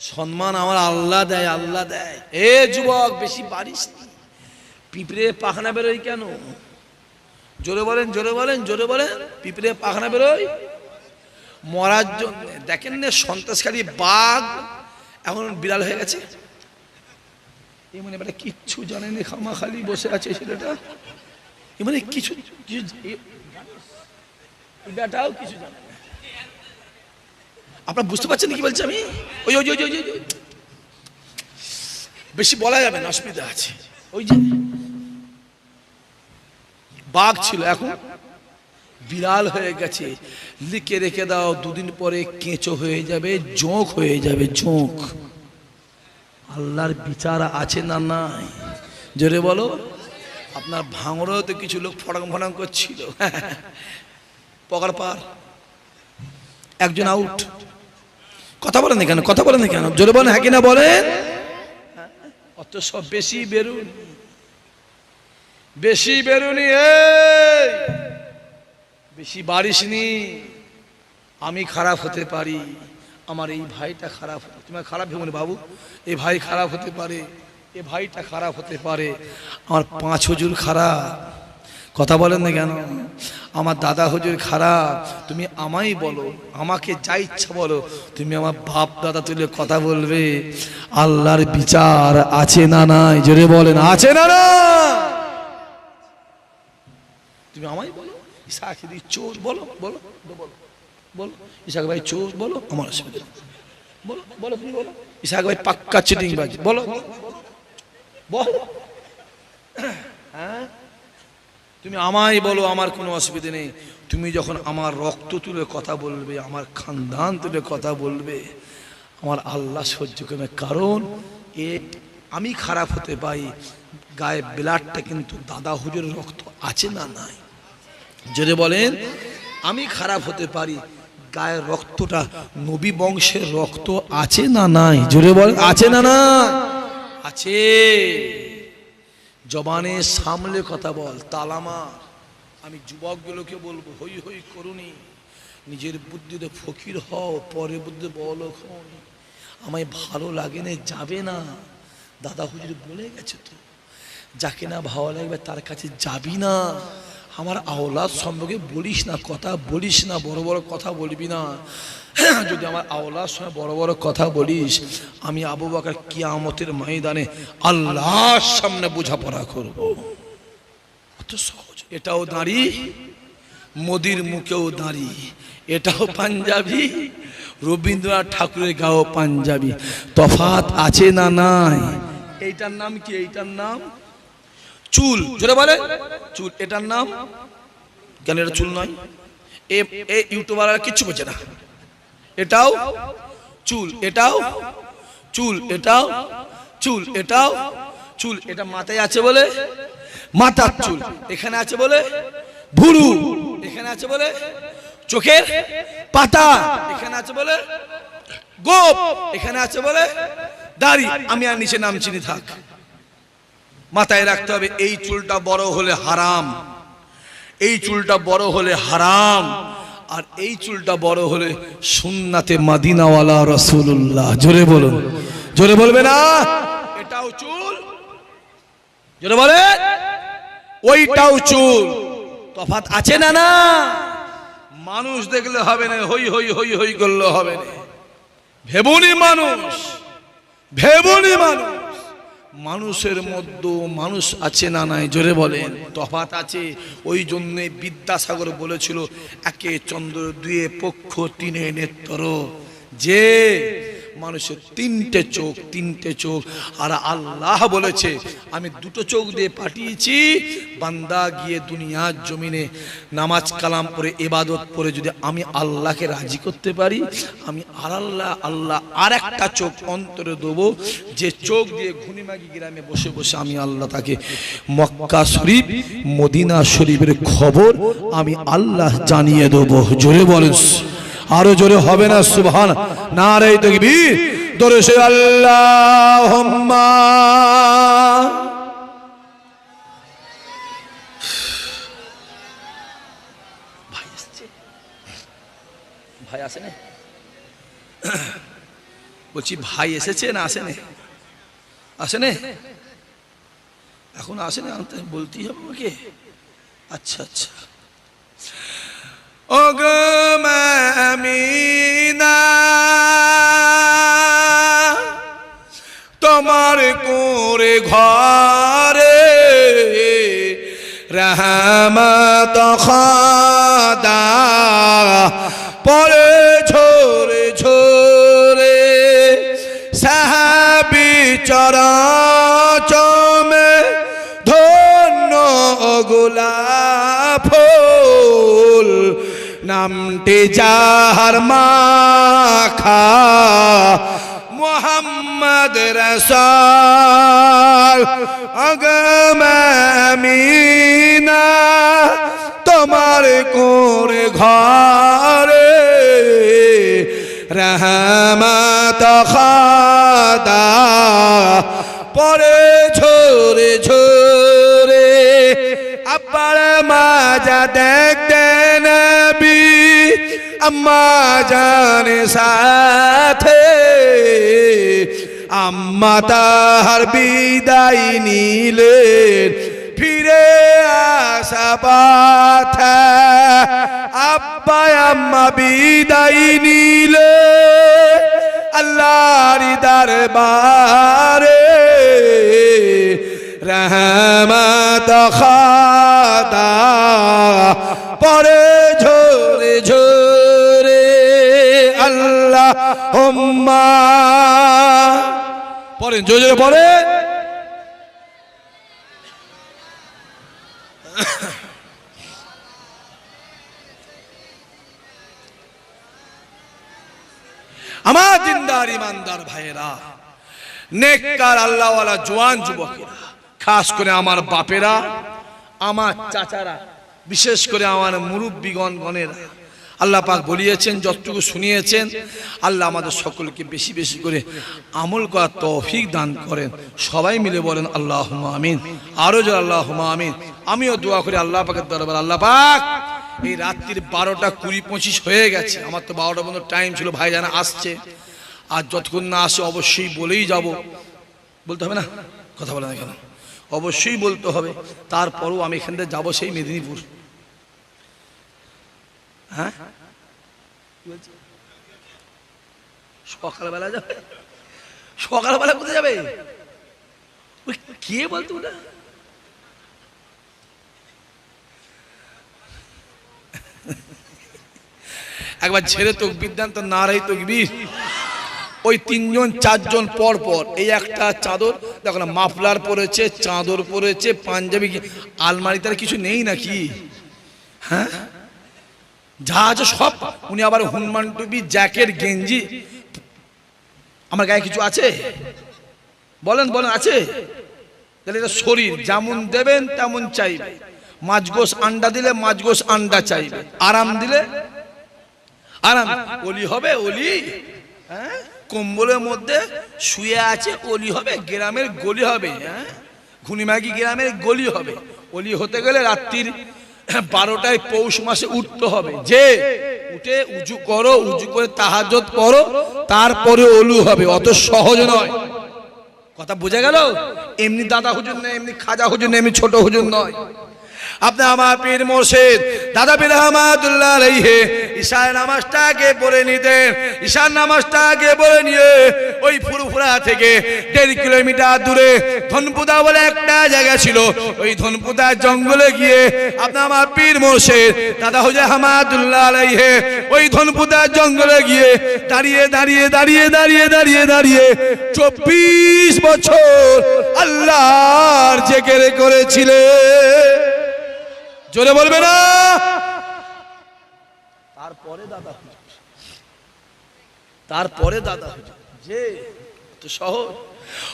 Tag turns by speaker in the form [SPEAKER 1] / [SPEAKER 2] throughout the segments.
[SPEAKER 1] সম্মান আমার আল্লাহ দেয় আল্লাহ দেয়। এ যুবক, বেশি বাড়িস পিঁপড়ে পাখনা বেরোয় কেন? জোরে বলেন জোরে বলেন জোরে বলেন, পিঁপড়ে পাখনা বেরোয়? মরার জন্য। দেখেন না, সন্ত্রাসকারী বাঘ এখন বিড়াল হয়ে গেছে। মানে এবারে কিচ্ছু জানেনি খামা খালি বসে আছে ছেলেটা। মানে কিছু কিছু কিছু জানে আপনারা বুঝতে পারছেন কি বলছি আমি? ওই ওই ওই ওই। বেশি বলা যাবে না, অসুবিধা আছে। ওই যে বাঘ ছিল এখন। বিড়াল হয়ে গেছে। লিখে রেখে দাও, দুদিন পরে কেঁচো হয়ে যাবে জোঁক হয়ে যাবে জোঁক আল্লাহর বিচার আছে না নাই? জোরে বলো। আপনার ভাঙড়েও তো কিছু লোক ফটাং ফটাং করছিল। পকার পার। একজন আউট কথা বলেন না কেন, কথা বলেন না কেন? জোরে বলেন হ্যাঁ কিনা বলেন? অত সব বেশি বেরুন। বেশি বেরুনি বেশি বাড়িসনি আমি খারাপ হতে পারি। আমার এই ভাইটা খারাপ তোমার খারাপ ভেবো না বাবু? এই ভাই খারাপ হতে পারে, এ ভাইটা খারাপ হতে পারে। আমার পাঁচ হুজুর খারাপ। কথা বলেন না কেন? আমার দাদা হুজুর খারাপ। তুমি আমাই বলো, আমাকে যা ইচ্ছা বলো, তুমি আমার বাপ দাদা তুলে কথা বলবে। আল্লাহর বিচার আছে না নাই? জোরে বলেন, আছে না না তুমি আমায় বলো ইসাক চোর, বলো বলো বলো বলো ইসাক ভাই চোর, বলো, আমার অসুবিধা। বলো বলো, তুমি বলো ইসাক ভাই পাক্কা চিটিং বাজ বলো বলো। হ্যাঁ? তুমি আমায় বলো, আমার কোনো অসুবিধা নেই। তুমি যখন আমার রক্ত তুলে কথা বলবে, আমার খানদান তুলে কথা বলবে, আমার আল্লাহ সহ্য করবে। কারণ এ, আমি খারাপ হতে পারি গায়ে ব্লাডটা কিন্তু দাদা হুজুর রক্ত আছে না নাই। যদি বলেন, আমি খারাপ হতে পারি, গায়ের রক্তটা নবী বংশের রক্ত আছে না নাই? জোরে বলেন, আছে না না আছে। জবানে সামলে কথা বল, তালামা। আমি যুবকগুলোকে বলব, হই হই করুনি নিজের বুদ্ধিতে ফকির হও, পরে বুদ্ধি বলো আমায় ভালো লাগে না, যাবে না। দাদা হুজুর বলে গেছে তো, যাকে না ভালো লাগবে তার কাছে যাবি না। আমার আওলাদ সম্পর্কে বলিস না, কথা বলিস না, বড় বড় কথা বলবি না। যদি আমার আওলাদ সঙ্গে বড় বড় কথা বলিস, আমি আবু বাকার কিয়ামতের ময়দানে আল্লাহর সামনে বোঝাপড়া করব। অত সহজ। এটাও দাঁড়ি, মোদির মুখেও দাঁড়ি। এটাও পাঞ্জাবি, রবীন্দ্রনাথ ঠাকুরের গাও পাঞ্জাবি। তফাত আছে না নাই? এইটার নাম কি? এইটার নাম চুল। জোরে বলে চুল, এটার নাম? কেন এটা চুল নয়। এ এ ইউটিউবাররা কিচ্ছু বোঝে না। এটাও চুল এটাও চুল এটাও চুল এটাও চুল। এটা মাথায় আছে বলে? মাথার চুল। এখানে আছে বলে? ভুরু। এখানে আছে বলে? চোখের পাতা। এখানে আছে বলে? গোপ। এখানে আছে বলে? দাড়ি। আমি আর নিচে নাম চিনি, থাক। মাথায় রাখতে হবে, এই চুলটা বড় হলে হারাম, এই চুলটা বড় হলে হারাম, আর এই চুলটা বড় হলে সুন্নাতে মাদিনাওয়ালা রসুল্লাহ জোরে বলুন, জোরে বলবে না? এটাও চুল? জোরে বলে? ওইটাও চুল। তফাত আছে না না? মানুষ দেখলে হবে না, হই হই হই হই করলে হবে না। ভেবুনি মানুষ, ভেবনি মানুষ। মানুষের মধ্যে মানুষ আছে না নাই? জোরে বলেন। তফাত আছে। ওই জন্যে বিদ্যাসাগর বলেছিল, একে চন্দ্র দুয়ে পক্ষ তিনে নেত্র যে মানুষের তিনটে চোখ তিনটে চোখ। আর আল্লাহ বলেছে, আমি দুটো চোখ দিয়ে পাঠিয়েছি, বান্দা গিয়ে দুনিয়ার জমিনে নামাজ কালাম পরে এবাদত পরে যদি আমি আল্লাহকে রাজি করতে পারি, আমি আর আল্লাহ আল্লাহ আর একটা চোখ অন্তরে দেবো, যে চোখ দিয়ে ঘুনিমাগি গ্রামে বসে বসে আমি আল্লাহ তাকে মক্কা শরীফ, মদিনা শরীফের খবর আমি আল্লাহ জানিয়ে দেবো। জোরে বলেন। আরও জোরে হবে না, সুবহান। না রে দেখবি দরে সে আল্লাহ ভাই বলছি, ভাই এসেছে না আসেনে? আসেনে? এখন আসেনে? বলতেই হবে আচ্ছা আচ্ছা। তোমার কোরে ঘরে নামটি যাহার মাখা মোহাম্মদ রসাল। অগমিনা তোমার কোর ঘরে রহমত খাদা আম্মা জানে সাথে, আম্মা তাহার বিদায় নিলেন। ফিরে আসা পাথা আব্বা আম্মা বিদায় নিলে। আল্লাহর দরবারে রহমত খাদা পরে ঝোরে ঝোরে আমার দিনদার ইমানদার ভাইয়েরা, নেককার আল্লাহওয়ালা জোয়ান যুবকেরা, খাস করে আমার বাপেরা, আমার চাচারা, বিশেষ করে আমার মুরব্বীগণ গণেরা আল্লাহ পাক বলিয়েছেন, যতটুকু শুনিয়েছেন, আল্লাহ আমাদের সকলকে বেশি বেশি করে আমল করার তৌফিক দান করেন। সবাই মিলে বলেন আল্লাহ আমিন। আরও যে আল্লাহ আমিন। আমিও দোয়া করি আল্লাহ পাকের দরবার। আল্লাহ পাক, এই রাত্রির বারোটা কুড়ি পঁচিশ হয়ে গেছে। আমার তো বারোটা পর্যন্ত টাইম ছিল, ভাইজান আসছে। আর যতক্ষণ না আসে, অবশ্যই বলেই যাব। বলতে হবে না? কথা বলে না কেন? অবশ্যই বলতে হবে। তারপরও আমি এখান থেকে যাব সেই মেদিনীপুর। হ্যাঁ? কি সকালবেলা যাবে? সকালবেলা কোথায় যাবে? কে বলতো ওটা? একবার ছেড়ে তো বিদ্যান্ত না রাই তকবীর ওই তিনজন, চারজন পর পর, এই একটা চাদর, দেখো না, মাফলার পরেছে, চাদর পরেছে, পাঞ্জাবি আলমারিতে কিছু নেই নাকি? হ্যাঁ? যা আছে সব। উনি আবার হনুমান টুপি, জ্যাকেট, গেঞ্জি। আমার গায়ে কিছু আছে? বলেন বলেন, আছে? তাহলে এটা শরীর, যেমন দেবেন তেমন চাইবে। মাছ গোস আন্ডা দিলে মাছ গোস আন্ডা চাইবে। আরাম দিলে আরাম। অলি হবে অলি হ্যাঁ? কম্বলের মধ্যে শুয়ে আছে অলি হবে, গ্রামের গলি হবে হ্যাঁ? ঘুনিমাগি গ্রামের গলি হবে? অলি হতে গেলে রাত্রির বারোটায় পৌষ মাসে উঠতে হবে। যে উঠে উজু করো, উজু করে তাহাজত করো, তারপরে অলু হবে। অত সহজ নয়। কথা বোঝা গেল? এমনি দাদা হুজুর নয় এমনি খাজা হুজুর নয় এমনি ছোট হুজুর নয়। আপনি আমার পীর মোর্শেদ, দাদা পীর রহমাতুল্লাহ ঈশার নামাজটাকে পড়ে নিতেন ঈশার নামাজটাকে পড়ে নিয়ে ওই ফুরফুরা থেকে দেড় কিলোমিটার দূরে ধনপুদা বলে একটা জায়গা ছিল। ওই ধনপুদা জঙ্গলে গিয়ে আপনি আমার পীর মোর্শেদ, দাদা হুজুর রহমাতুল্লাহ আলাইহি, ওই ধনপুদা জঙ্গলে গিয়ে দাঁড়িয়ে দাঁড়িয়ে দাঁড়িয়ে দাঁড়িয়ে দাঁড়িয়ে দাঁড়িয়ে চব্বিশ বছর আল্লাহর জেকেরে করেছিলে জোরে বলবে না? তারপরে দাদা। তারপরে দাদা। যে তো সহজ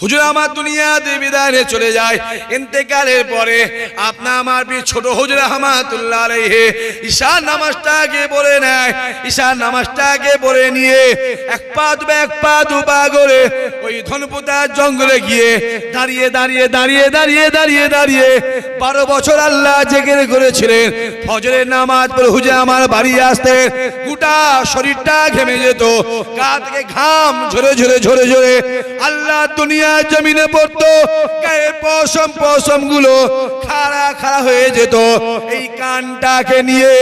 [SPEAKER 1] হুজুর, আমার দুনিয়াতে বিদায় চলে যায়। ইন্তেকালের পরে আপনা আমার ছোট হুজুর রহমাতুল্লাহ আলাইহি ঈশান নামাজটাকে পড়ে নেয়। ঈশান নামাজটাকে পড়ে নিয়ে এক পা দুবে এক পা দু পা করে ওই ধনপুতার জঙ্গলে গিয়ে দাঁড়িয়ে দাঁড়িয়ে দাঁড়িয়ে দাঁড়িয়ে দাঁড়িয়ে দাঁড়িয়ে বারো বছর আল্লাহ জেগে করেছিলেন। ফজরের নামাজ পড়ে হুজুর আমার বাড়ি আসতে গোটা শরীরটা ঘেমে যেত, গা থেকে ঘাম ঝরে ঝরে ঝরে ঝরে। আল্লাহ দুনিয়া জমিনে পড়তো গায়ে পশম পশমগুলো খাড়া খাড়া হয়ে যেত। এই কানটাকে নিয়ে,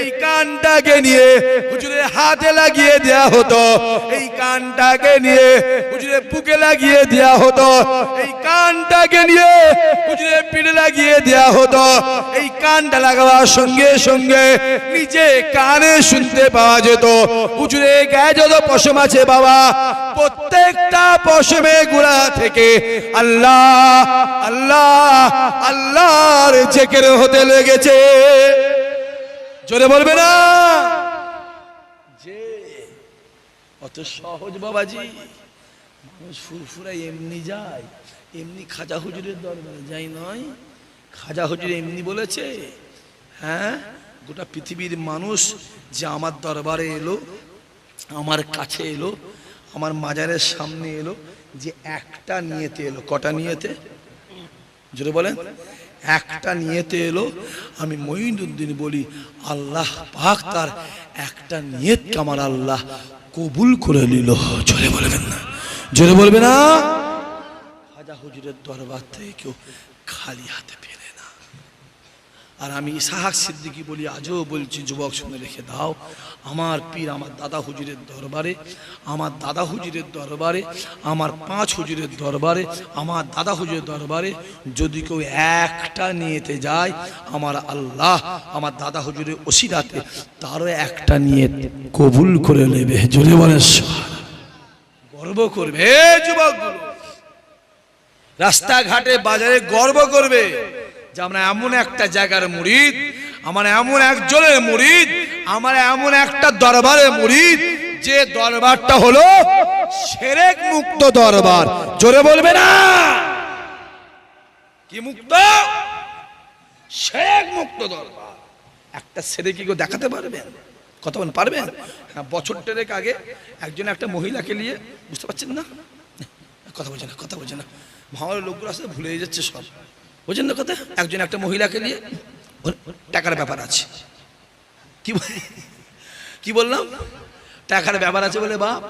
[SPEAKER 1] এই কানটাকে নিয়ে হুজুরের হাতে লাগিয়ে দেয়া হতো। এই কানটাকে নিয়ে হুজুরের বুকে লাগিয়ে দেয়া হতো। এই কানটাকে নিয়ে হুজুরের পিঠে লাগিয়ে দেয়া হতো। এই কানটা লাগাবার সঙ্গে সঙ্গে নিজে কানে শুনতে পাওয়া যেত। হুজুরে গায়ে যত পশম আছে বাবা, প্রত্যেকটা পশমে গুড়া থেকে আল্লাহ আল্লাহ, আল্লাহর জেকের হতে লেগেছে। জোরে বলবে না? যে অত সহজ বাবাজি, মানুষ ফুরফুরাই এমনি যায়, এমনি খাজা হুজুরের দরবারে যাই নয়। খাজা হুজুর এমনি বলেছে হ্যাঁ গোটা পৃথিবীর মানুষ যে আমার দরবারে এলো, আমার কাছে এলো, আমার মাজারের সামনে এলো যে একটা নিয়েতে এলো। কটা নিয়েতে? জোরে বলেন। একটা নিয়েতে এলো। আমি মঈনুদ্দিন বলি, আল্লাহ পাক তার একটা নিয়ত আমার আল্লাহ কবুল করে নিল। জোরে বলবেন না। জোরে বলবে না। হাজা হুজুরের দরবার থেকে কেউ খালি হাতে না। আর আমি ইসাহাক সিদ্দিকি বলি, আজও বলছি, যুবক শুনে রেখে দাও। আমার পীর, আমার দাদা হুজুরের দরবারে, আমার দাদা হুজুরের দরবারে, আমার পাঁচ হুজুরের দরবারে, আমার দাদা হুজুরের দরবারে যদি কেউ একটা নিয়েতে যায়, আমার আল্লাহ আমার দাদা হুজুরের ওসিরাতে তারও একটা নিয়ে কবুল করে নেবে। জোরে বলে গর্ব করবে, যুবকগুলো। রাস্তাঘাটে, বাজারে গর্ব করবে। আমরা এমন একটা জায়গার মুরিদ, আমার এমন একজনের মুরিদ, আমার এমন একটা দরবারের মুরিদ, যে দরবারটা হলো সেরেক মুক্ত দরবার। জোরে বলবে না? কি মুক্ত? সেরেক মুক্ত দরবার। একটা সেরে কি দেখাতে পারবেন? বলেন, পারবেন? হ্যাঁ বছর টেরেক আগে একজন একটা মহিলাকে নিয়ে, বুঝতে পারছেন না? কথা বলছে না, কথা বলছে না। ভাঙার লোকগুলো আসলে ভুলে যাচ্ছে সব। বুঝছেন না কথা? একজন একটা মহিলাকে নিয়ে টাকার ব্যাপার আছে। কি কি বললাম? টাকার ব্যাপার আছে বলে বাপ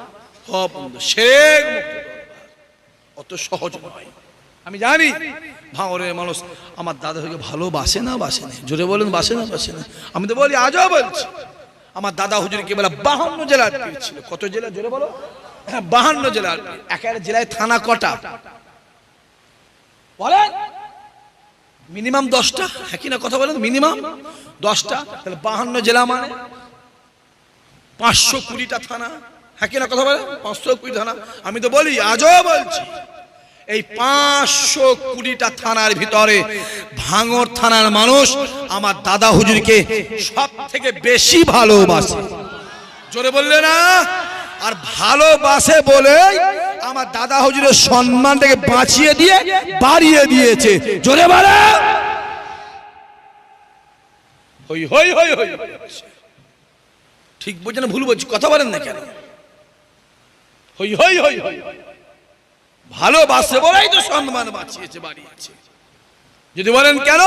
[SPEAKER 1] শেখ অত সহজ নয়। আমি জানি ভাঙরের মানুষ আমার দাদা হয়ে ভালোবাসে না, বাসে না। জোরে বলেন, বাসে না বাসে না। আমি তো বলি, আজও বলছি, আমার দাদা হুজুর কি বলে বাহান্ন জেলার ছিল। কত জেলা? জোরে বলো। হ্যাঁ বাহান্ন জেলার। এক একটা জেলায় থানা কটা? বলেন। মিনিমাম দশটা? হ্যাঁ কি না, কথা বলেন মিনিমাম দশটা? তাহলে বাহান্ন জেলা মানে? পাঁচশো কুড়িটা থানা? হ্যাঁ কি না, কথা বলেন? পাঁচশো কুড়ি থানা। আমি তো বলি, আজও বলছি, এই পাঁচশো কুড়িটা থানার ভিতরে ভাঙর থানার মানুষ আমার দাদা হুজুরকে সব থেকে বেশি ভালোবাসে। জোরে বললে না? আর ভালোবাসে বলে আমার দাদা হজুরের সম্মানটাকে বাঁচিয়ে দিয়ে, বাড়িয়ে দিয়েছে। জোরে ঠিক বলছেন না ভুল বলছি, কথা বলেন না কেন? হই ভালোবাসে বলেই তো সম্মান বাঁচিয়েছে, বাড়িয়েছে। যদি বলেন কেন?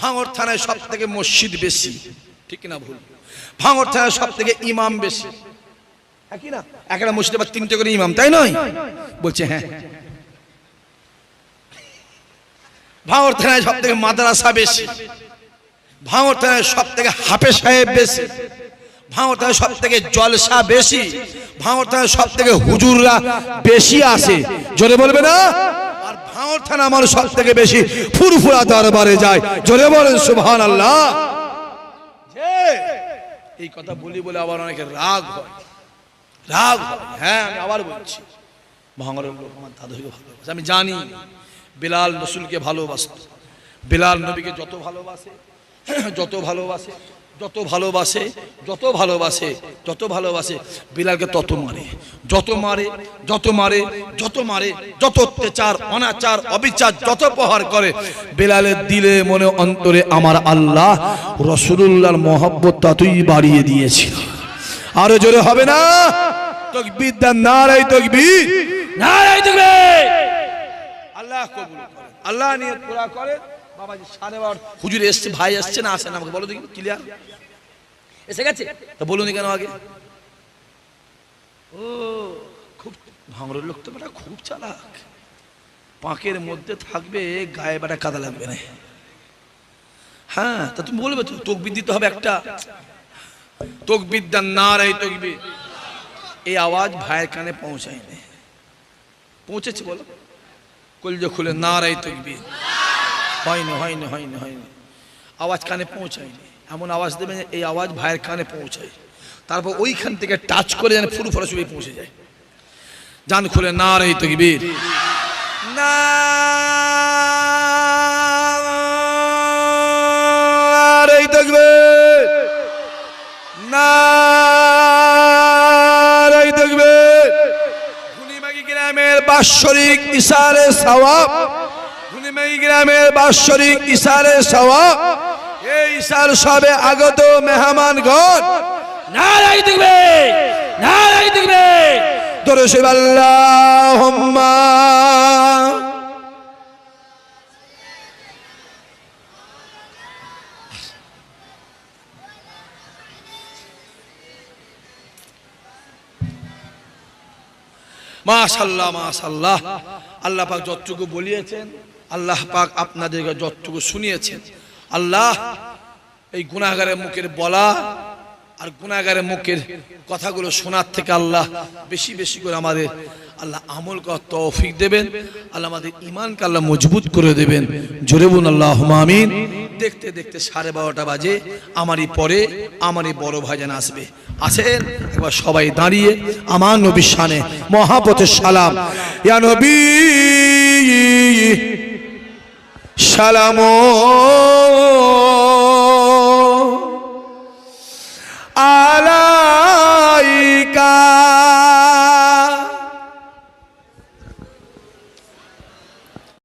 [SPEAKER 1] ভাঙর থানায় সব থেকে মসজিদ বেশি। ঠিক না ভুল? ভাঙর থানায় সব থেকে ইমাম বেশি। হ্যাঁ না? একটা মসজিদে বা তিনটে করে ইমাম, তাই নয়? বলছে হ্যাঁ। ভাঙর থানায় সব থেকে মাদ্রাসা বেশি। ভাঙর থানায় সব থেকে হাফে সাহেব বেশি। ভাঙর থানায় সব থেকে জলসা বেশি। ভাঙর থানায় সব থেকে হুজুররা বেশি আসে। জোরে বলবে না? আর ভাঙর থানা আমার সব থেকে বেশি ফুরফুরা দরবারে যায়। জোরে বলেন সুবহান আল্লাহ এই কথা বলি বলে আবার অনেকে রাগ হয়। রাগ হ্যাঁ আমি আবার বলছি। ভাঙরের লোক আমার দাদুকে ভালোবাসে। আমি জানি, বেলাল রসুলকে ভালোবাসত বেলাল নবীকে যত ভালোবাসে যত ভালোবাসে যত ভালোবাসে যত ভালোবাসে যত ভালোবাসে, বিলালকে তত মারে। যত মারে যত মারে যত মারে, যত অত্যাচার, অনাচার, অবিচার, যত প্রহার করে, বিলালের দিলে মনে অন্তরে আমার আল্লাহ রসুল্লাহর মহব্বত ততই বাড়িয়ে দিয়েছিল। আরও জোরে হবে না? তকবীর দেন নারাই তকবীর। নারাই তকবীর। আল্লাহ কবুল আল্লাহ নিয়ে পুরা করে। বাবাজি সাড়ে বারো হুজুর এসছে ভাই এসছে না আসে না আমাকে বলো দেখি ক্লিয়ার এসে গেছে? তা বলুন কেন আগে? ও খুব ভাঙড়ের লোক তো বেটা খুব চালাক। পাঁকের মধ্যে থাকবে গায়ে বেটা কাদা লাগবে না। হ্যাঁ তা তুমি বলবে তো তকবির দিতে হবে একটা। তকবির দেন না রে তকবির। এই আওয়াজ ভাইয়ের কানে পৌঁছায়নি। পৌঁছেছে বলো। কলজে খুলে না রে তকবির। হয়নি হয়নি হয়নি হয়নি। আওয়াজ কানে পৌঁছায়নি। এমন আওয়াজ দেবে যে এই আওয়াজ ভাইয়ের কানে পৌঁছায়। তারপর ওইখান থেকে টাচ করে যেন ফুরু ফরাসুই পৌঁছে যায়। জান খুলে না রে তকবীর। না বাৎসরিক ইশারে সওয়াব। গুনিমাগি গ্রামের বাৎসরিক ইশারে সওয়াব। এই ইশার সবে আগত মেহমানগণ। নারাই দেখবে নারাই দেখবে। দরশিব আল্লাহুম্মা মাশাল্লাহ মাশাল্লাহ। আল্লাহ পাক যতটুকু বলিয়েছেন, আল্লাহ পাক আপনাদেরকে যতটুকু শুনিয়েছেন। আল্লাহ, এই গুণাগারের মুখের বলা আর গুণাগারের মুখের কথাগুলো শোনার থেকে আল্লাহ বেশি বেশি করে আমাদের আল্লাহ আমল করার তৌফিক দেবেন। আল্লাহ আমাদের ইমানকে আল্লাহ মজবুত করে দেবেন। জোরে আল্লাহ আমিন। দেখতে দেখতে সাড়ে বারোটা বাজে, আমারই পরে আমারই বড় ভাইজান আসবে। আসেন, একবার সবাই দাঁড়িয়ে আমার নবীর শানে মহাপথের সালাম। সালাম। আলাইকা।